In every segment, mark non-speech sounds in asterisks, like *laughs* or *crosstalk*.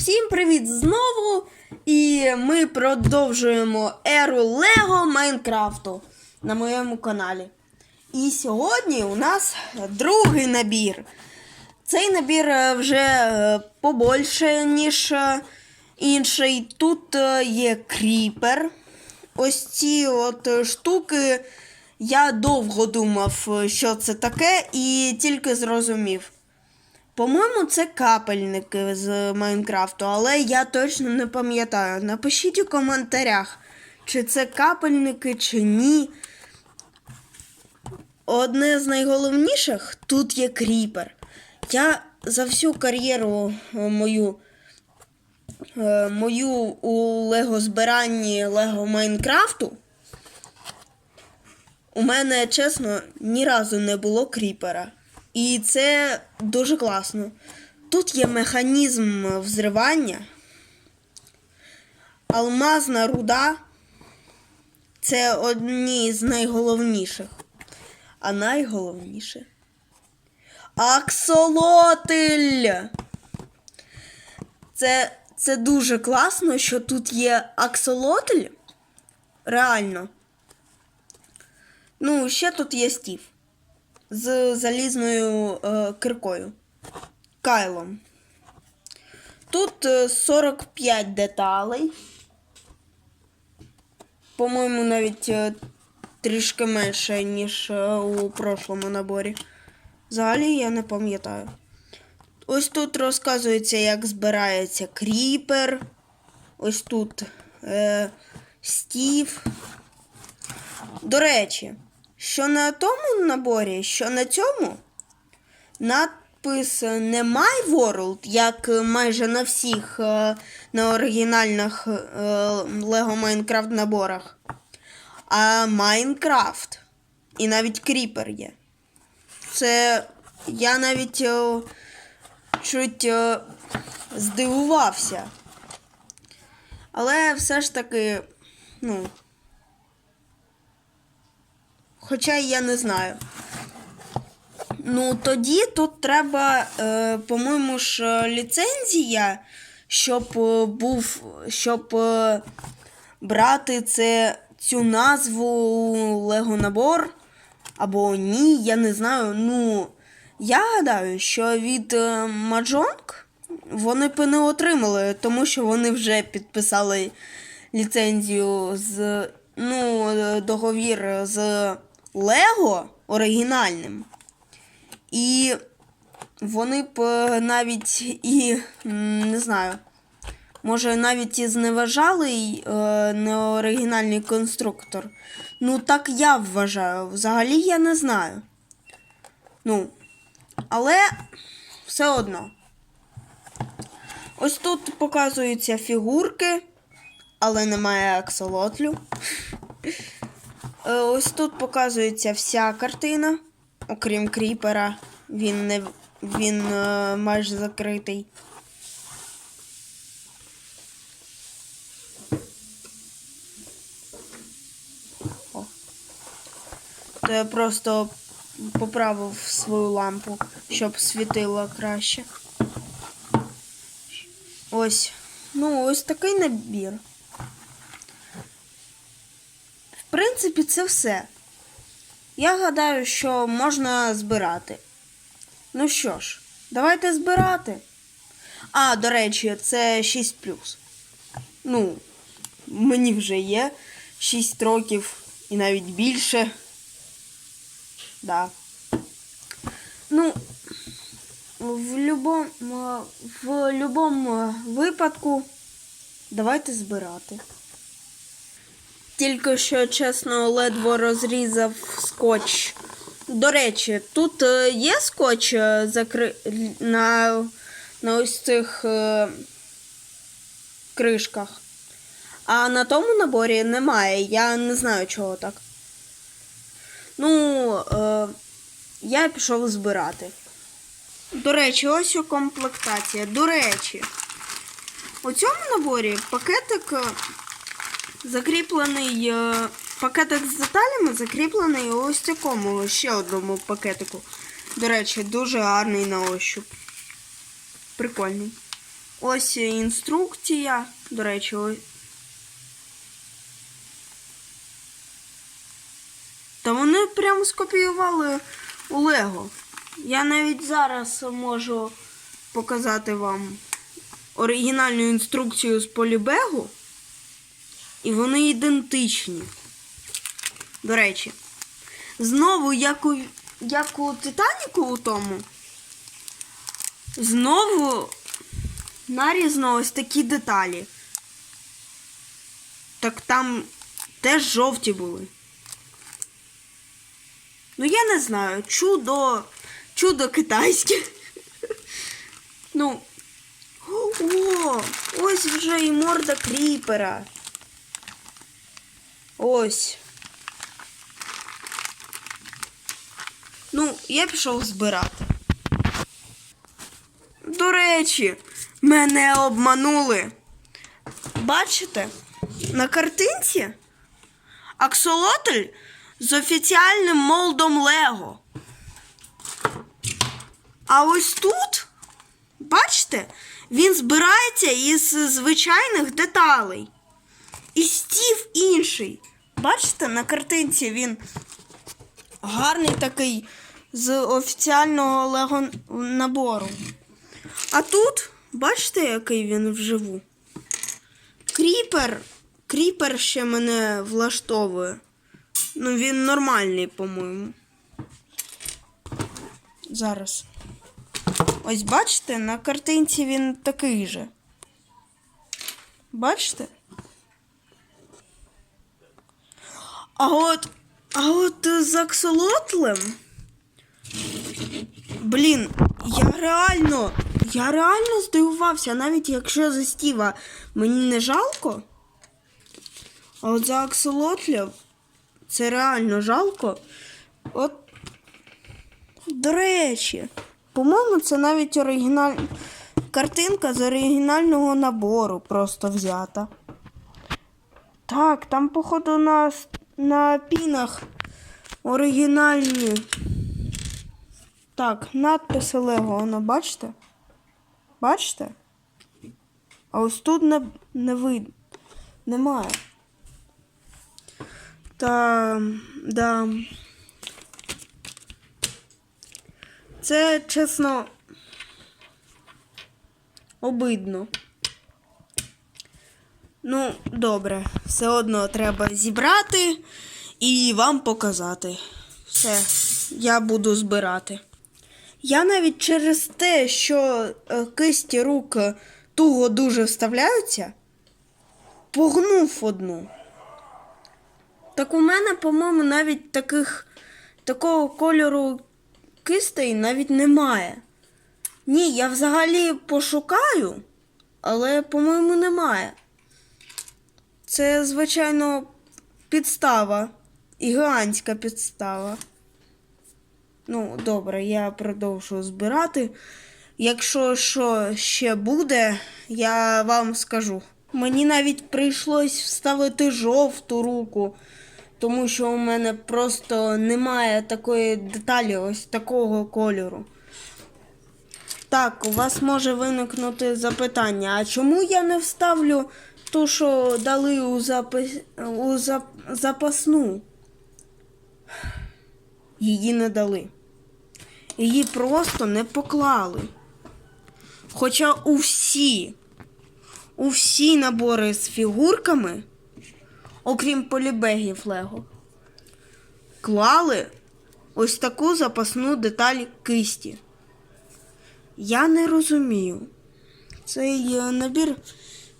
Всім привіт знову! І ми продовжуємо еру Лего Майнкрафту на моєму каналі. І сьогодні у нас другий набір. Цей набір е, вже е, побольше, ніж е, інший. Тут є кріпер. Ось ці от штуки. Я довго думав, що це таке, і тільки зрозумів. По-моєму, це капельники з Майнкрафту, але я точно не пам'ятаю. Напишіть у коментарях, чи це капельники, чи ні. Одне з найголовніших тут є кріпер. Я за всю кар'єру е, мою, е, мою у Лего збиранні Лего Майнкрафту. У мене, чесно, ні разу не було кріпера. І це дуже класно. Тут є механізм взривання, алмазна руда. Це одні з найголовніших. А найголовніше. Аксолотель! Це, це дуже класно, що тут є аксолотль. Реально. Ну, ще тут є стів з залізною е, киркою. Кайлом. Тут е, 45 деталей. По-моєму, навіть е, трішки менше, ніж е, у прошлому наборі. Взагалі я не пам'ятаю. Ось тут розказується, як збирається кріпер. Ось тут е, стів. До речі, що на тому наборі, що на цьому надпис не My World, як майже на всіх е, на оригінальних е, Lego Minecraft наборах, а Minecraft. І навіть кріпер є. Це я навіть е, чуть е, здивувався. Але все ж таки, ну. Хоча я не знаю. Ну, тоді тут треба, е, по-моєму ж, ліцензія, щоб е, був, щоб е, брати це, цю назву Лего набор. Або ні, я не знаю. Ну, я гадаю, що від Маджонг вони б не отримали, тому що вони вже підписали ліцензію з ну, договір з Лего оригінальним. І вони б е, навіть і не знаю, може навіть і зневажали е, неоригінальний конструктор. Ну, так я вважаю. Взагалі я не знаю. Ну, але все одно. Ось тут показуються фігурки, але немає аксолотлю. *laughs* Е, Ось тут показується вся картина, окрім кріпера. Він не він е, майже закритий. О. То я просто поправив свою лампу, щоб світило краще. Ось. Ну, ось такий набір. В принципі, це все. Я гадаю, що можна збирати. Ну що ж, давайте збирати. А, до речі, це 6 Ну, мені вже є 6 років і навіть більше. Да. Ну, в любому, в любому випадку давайте збирати. Тільки що, чесно, ледве розрізав скотч. До речі, тут е, є скотч е, закри... на, на ось цих е... кришках. А на тому наборі немає. Я не знаю, чого так. Ну, е... я пішов збирати. До речі, ось у комплектація. До речі, у цьому наборі пакетик. Закріплений е, пакетик з деталями закріплений ось такому ще одному пакетику. До речі, дуже гарний на ощуп. Прикольний. Ось інструкція. До речі, ось. Та вони прямо скопіювали у Лего. Я навіть зараз можу показати вам оригінальну інструкцію з полібегу. І вони ідентичні. До речі, знову, як у, як у Титаніку у тому, знову нарізно ось такі деталі. Так там теж жовті були. Ну, я не знаю, чудо, чудо китайське. *laughs* Ну. О, ось вже і морда кріпера. Ось. Ну, я пішов збирати. До речі, мене обманули. Бачите? На картинці аксолотль з офіціальним молдом Лего. А ось тут, бачите, він збирається із звичайних деталей. І стів інший. Бачите, на картинці він гарний такий з офіціального лего набору. А тут, бачите, який він вживу? Кріпер. Кріпер ще мене влаштовує. Ну, він нормальний, по-моєму. Зараз. Ось бачите, на картинці він такий же. Бачите? А от, а от з аксолотлем. Блін, я реально, я реально здивувався, навіть якщо за Стіва мені не жалко. А от за аксолотля це реально жалко. От, до речі, по-моєму, це навіть оригіналь... картинка з оригінального набору просто взята. Так, там, походу, на, с- на пінах оригінальні. Так, надписи Лего, воно бачите? Бачите? А ось тут не, не видно. Немає. Та, да. Це чесно обидно. Ну, добре, все одно треба зібрати і вам показати. Все, я буду збирати. Я навіть через те, що е, кисті рук туго дуже вставляються, погнув одну. Так у мене, по-моєму, навіть таких такого кольору кистей навіть немає. Ні, я взагалі пошукаю, але, по-моєму, немає. Це, звичайно, підстава. Гігантська підстава. Ну, добре, я продовжу збирати. Якщо що ще буде, я вам скажу. Мені навіть прийшлось вставити жовту руку, тому що у мене просто немає такої деталі, ось такого кольору. Так, у вас може виникнути запитання, а чому я не вставлю ту, що дали у, запис... у зап... запасну? Її не дали. Її просто не поклали. Хоча у всі, у всі набори з фігурками, окрім полібегів Лего, клали ось таку запасну деталь кисті. Я не розумію. Цей набір,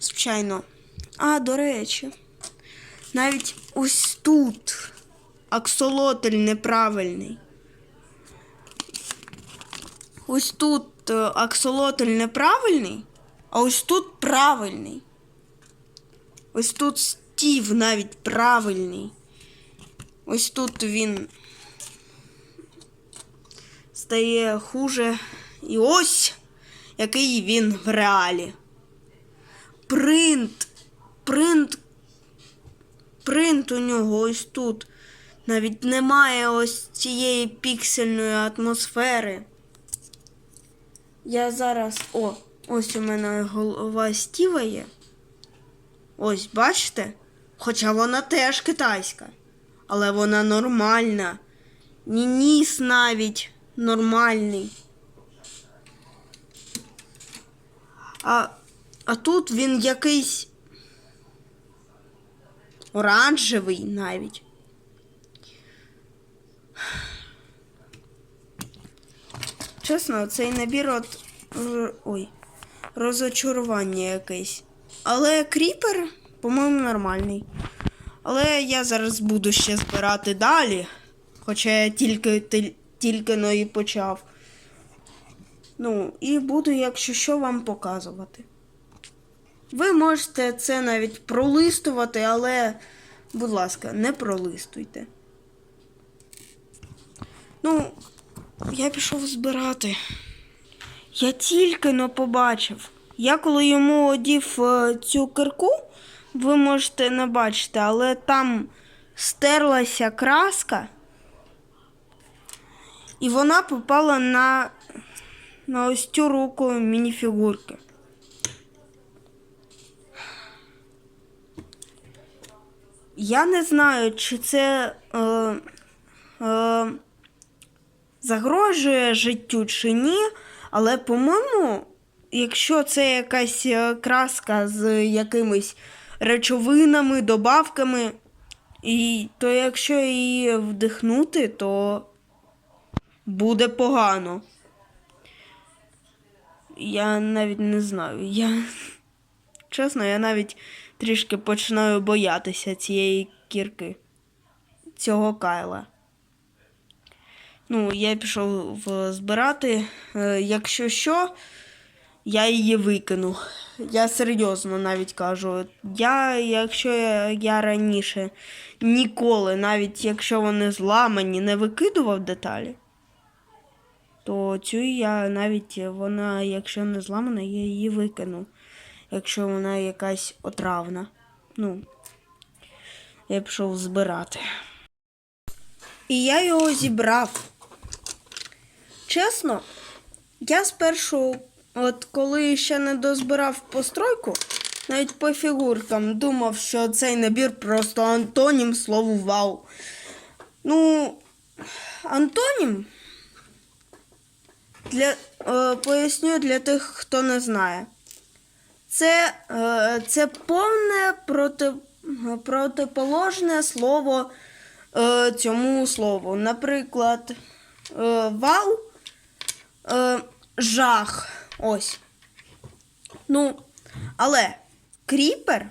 звичайно. А, до речі, навіть ось тут аксолотль неправильний. Ось тут е, аксолотль неправильний, а ось тут правильний. Ось тут стів навіть правильний. Ось тут він стає хуже. І ось який він в реалі. Принт. Принт. Принт у нього ось тут. Навіть немає ось цієї піксельної атмосфери. Я зараз. О, Ось у мене голова Стіва є. Ось, бачите? Хоча вона теж китайська. Але вона нормальна. Ні ніс навіть нормальний. А, а тут він якийсь оранжевий навіть. Чесно, цей набір от. Ой. Розочарування якесь. Але кріпер, по-моєму, нормальний. Але я зараз буду ще збирати далі. Хоча я тільки, тільки но і почав. Ну, і буду, якщо що, вам показувати. Ви можете це навіть пролистувати, але, будь ласка, не пролистуйте. Ну, я пішов збирати. Я тільки но побачив. Я коли йому одів е, цю кирку, ви можете не бачити, але там стерлася краска, і вона попала на, на ось цю руку мініфігурки. Я не знаю, чи це е, е, загрожує життю чи ні, але, по-моєму, якщо це якась е, краска з якимись речовинами, добавками, і, то якщо її вдихнути, то буде погано. Я навіть не знаю. Я чесно, я навіть трішки починаю боятися цієї кірки, цього кайла. Ну, я пішов збирати. Е, Якщо що, я її викину. Я серйозно навіть кажу. Я, якщо я, я раніше ніколи, навіть якщо вони зламані, не викидував деталі, то цю я навіть вона, якщо не зламана, я її викину. Якщо вона якась отравна. Ну, я пішов збирати. І я його зібрав. Чесно, я спершу, от коли ще не дозбирав постройку, навіть по фігуркам думав, що цей набір просто антонім слову вау. Ну, антонім для, е, поясню для тих, хто не знає. Це, е, це повне проти, протиположне слово е, цьому слову. Наприклад, е, вау, е, жах. Ось. Ну, але кріпер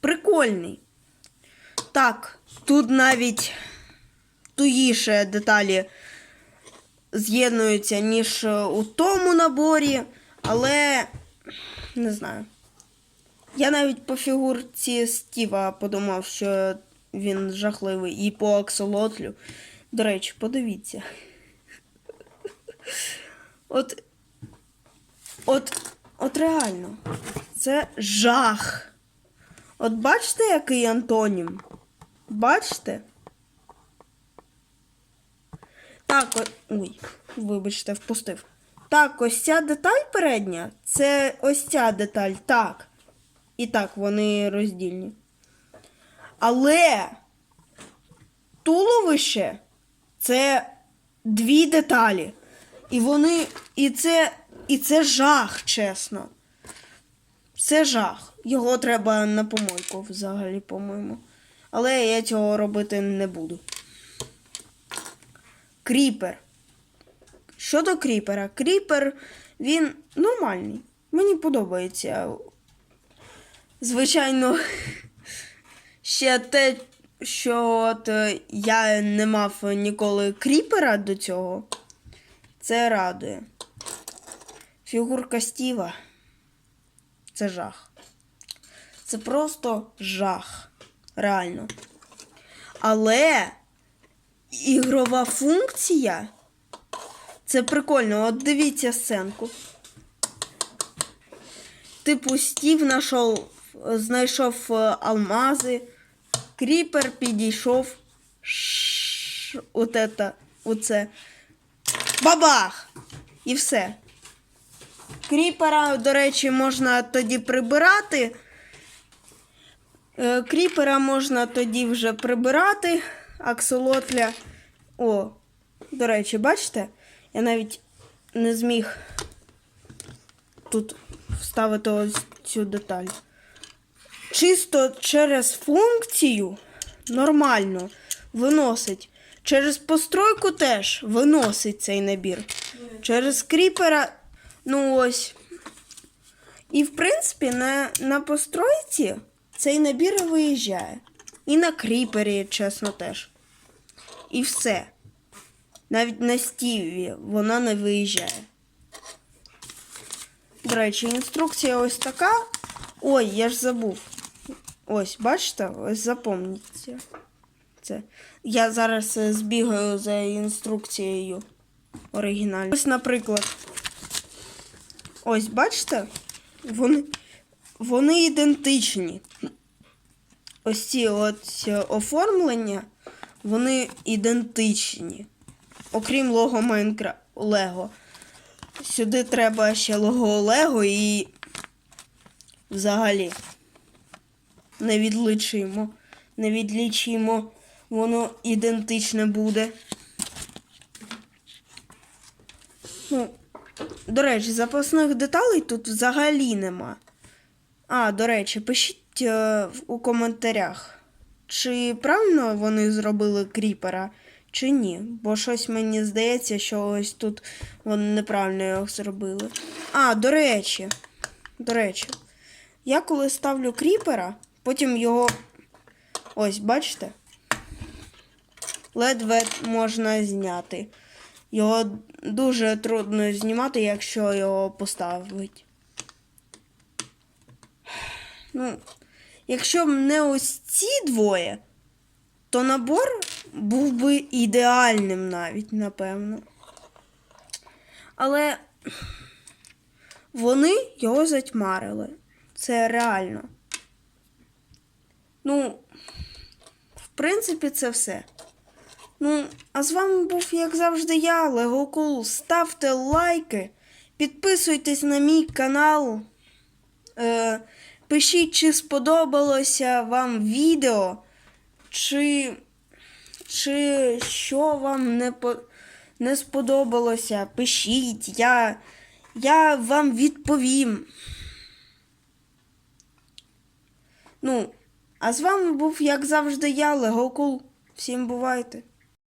прикольний. Так, тут навіть тугіше деталі з'єднуються, ніж у тому наборі, але не знаю. Я навіть по фігурці Стіва подумав, що він жахливий, і по аксолотлю. До речі, подивіться. От, от, от реально, це жах. От бачите, який антонім? Бачите? Так, от, ой, вибачте, впустив. Так, ось ця деталь передня, це ось ця деталь, так. І так, вони роздільні. Але туловище це дві деталі. І вони. І це. І це жах, чесно. Це жах. Його треба на помойку взагалі, по-моєму. Але я цього робити не буду. Кріпер. Щодо кріпера, кріпер він нормальний. Мені подобається. Звичайно, ще те, що от е, я не мав ніколи кріпера до цього. Це радує. Фігурка Стіва. Це жах. Це просто жах. Реально. Але ігрова функція. Це прикольно. От дивіться сценку. Типу, Стів знайшов, знайшов е, алмази, кріпер підійшов. Ш, от это, оце. Бабах! І все. Кріпера, до речі, можна тоді прибирати. Е, Кріпера можна тоді вже прибирати. Аксолотля. О, до речі, бачите? Я навіть не зміг тут вставити ось цю деталь. Чисто через функцію нормально виносить. Через постройку теж виносить цей набір. Через кріпера, ну ось. І в принципі на, на постройці цей набір виїжджає. І на кріпері, чесно, теж. І все. Навіть на стіві вона не виїжджає. До речі, інструкція ось така. Ой, я ж забув. Ось, бачите? Ось запомніться. Це. Я зараз е, збігаю за інструкцією оригінальною. Ось, наприклад. Ось, бачите? Вони, вони ідентичні. Ось ці от е, оформлення, вони ідентичні. Окрім лого Майнкра... Лего. Сюди треба ще лого Лего і взагалі не відлічимо. Не відлічимо, воно ідентичне буде. Ну, до речі, запасних деталей тут взагалі нема. А, до речі, пишіть е, у коментарях, чи правильно вони зробили кріпера, чи ні. Бо щось мені здається, що ось тут вони неправильно його зробили. А, до речі, до речі, я коли ставлю кріпера, потім його. Ось, бачите? Ледве можна зняти. Його дуже трудно знімати, якщо його поставити. Ну, якщо б не ось ці двоє, то набор був би ідеальним навіть, напевно. Але вони його затьмарили. Це реально. Ну, в принципі, це все. Ну, а з вами був, як завжди, я, Легокул. Ставте лайки, підписуйтесь на мій канал. Е, пишіть, чи сподобалося вам відео, чи, чи що вам не, по, не сподобалося. Пишіть, я, я вам відповім. Ну, а з вами був, як завжди, я, Легокул. Всім бувайте!